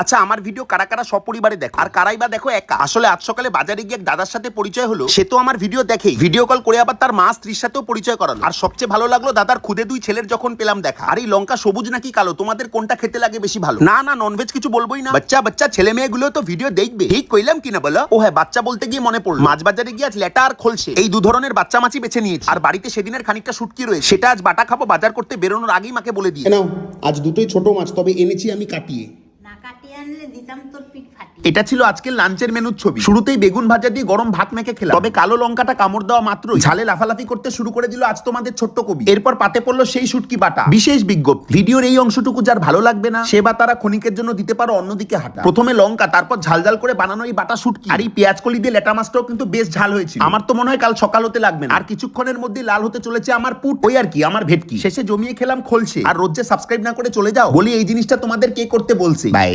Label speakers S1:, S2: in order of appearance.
S1: আচ্ছা আমার ভিডিও কারা কারা সপরিবারে দেখো? আর কারাই বা দেখো একা? আসলে আজ সকালে বাজারে গিয়ে এক দাদার সাথে পরিচয় হলো সে তো আমার ভিডিও দেখেই। ভিডিও কল করে আবার তার মা স্ত্রীর সাথেও পরিচয় করালো। আর সবচেয়ে ভালো লাগল দাদার খুদে দুই ছেলের যখন পেলাম দেখা। আর এই লঙ্কা সবুজ নাকি কালো? তোমাদের কোনটা খেতে লাগে বেশি ভালো? না না ননভেজ কিছু বলবোই না। বাচ্চা বাচ্চা ছেলে মেয়েগুলো তো ভিডিও দেখবে। ঠিক কইলাম কিনা বলো? ও হ্যাঁ বাচ্চা বলতে গিয়ে মনে পড়ল। মাছ বাজারে গিয়ে আজ লেটা আর খোলছে এই দু ধরনের বাচ্চা মাছি বেছে নিয়েছি। আর বাড়িতে সেদিনের খানিকটা শুটকি রয়েছে। সেটা আজ বাটা খাব বাজার করতে বেরোনোর আগেই মাকে বলে দিই।
S2: নাও আজ দুটোই ছোট মাছ তবে এনেছি আমি কাটিয়ে।
S3: না কাটিয়ে
S1: এটা ছিল আজকের লাঞ্চের মেনুর ছবি। শুরুতেই বেগুন ভাজা দিয়ে গরম ভাত মেখে খেলাম। তবে কালো লঙ্কাটা কামড় দেওয়া মাত্রই ঝালে লাফালাফি করতে শুরু করে দিল আজ তোমাদের ছোট্ট কবি। এরপর পাতে পড়ল সেই শুটকি বাটা। বিশেষ বিজ্ঞপ্তি, ভিডিওর এই অংশটুকু যার ভালো লাগবে না, সে বা তারা ক্ষণিকের জন্য দিতে পারো অন্যদিকে হাঁটা। প্রথমে লঙ্কা, তারপর ঝাল ঝাল করে বানানো এই বাটা শুটকি। আর এই পেঁয়াজ কলি দিয়ে লেটা মাছটাও কিন্তু বেশ ঝাল হয়েছিল। আমার তো মনে হয় কাল সকাল হতে লাগবে না। আর কিছুক্ষণের মধ্যে লাল হতে চলেছে আমার পুট। ওই আর কি, আমার ভেটকি। শেষে জমিয়ে খেলাম খোলছে আর রোজ সাবস্ক্রাইব না করে চলে যাও, বলি এই জিনিসটা তোমাদের কে করতে বলছে? বাই